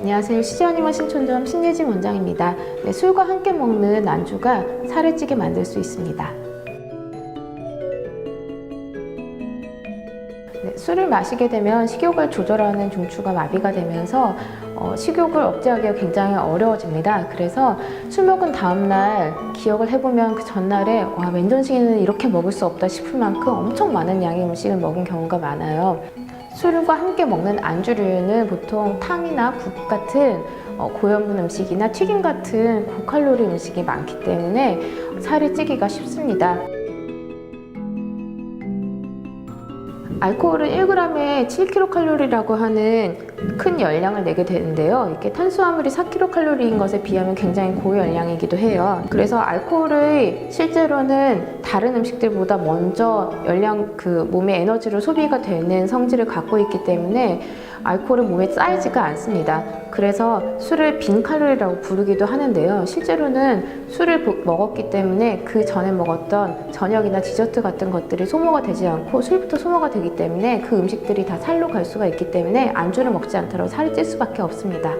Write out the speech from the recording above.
안녕하세요. 시제어니머 신촌점 신예진 원장입니다. 네, 술과 함께 먹는 안주가 살을 찌게 만들 수 있습니다. 네, 술을 마시게 되면 식욕을 조절하는 중추가 마비가 되면서 어, 식욕을 억제하기가 굉장히 어려워집니다. 그래서 술 먹은 다음날 기억을 해보면 그 전날에 와 맨전식에는 이렇게 먹을 수 없다 싶을 만큼 엄청 많은 양의 음식을 먹은 경우가 많아요. 술과 함께 먹는 안주류는 보통 탕이나 국 같은 어, 고염분 음식이나 튀김 같은 고칼로리 음식이 많기 때문에 살이 찌기가 쉽습니다. 알코올은 1g에 7kcal라고 하는 큰 열량을 내게 되는데요. 이렇게 탄수화물이 4kcal인 것에 비하면 굉장히 고열량이기도 해요. 그래서 알코올의 실제로는 다른 음식들보다 먼저 열량 그 몸의 에너지로 소비가 되는 성질을 갖고 있기 때문에 알코올은 몸에 쌓이지가 않습니다. 그래서 술을 빈 칼로리라고 부르기도 하는데요. 실제로는 술을 보- 먹었기 때문에 그 전에 먹었던 저녁이나 디저트 같은 것들이 소모가 되지 않고 술부터 소모가 되기 때문에 그 음식들이 다 살로 갈 수가 있기 때문에 안주를 먹지 않더라도 살이 찔 수밖에 없습니다.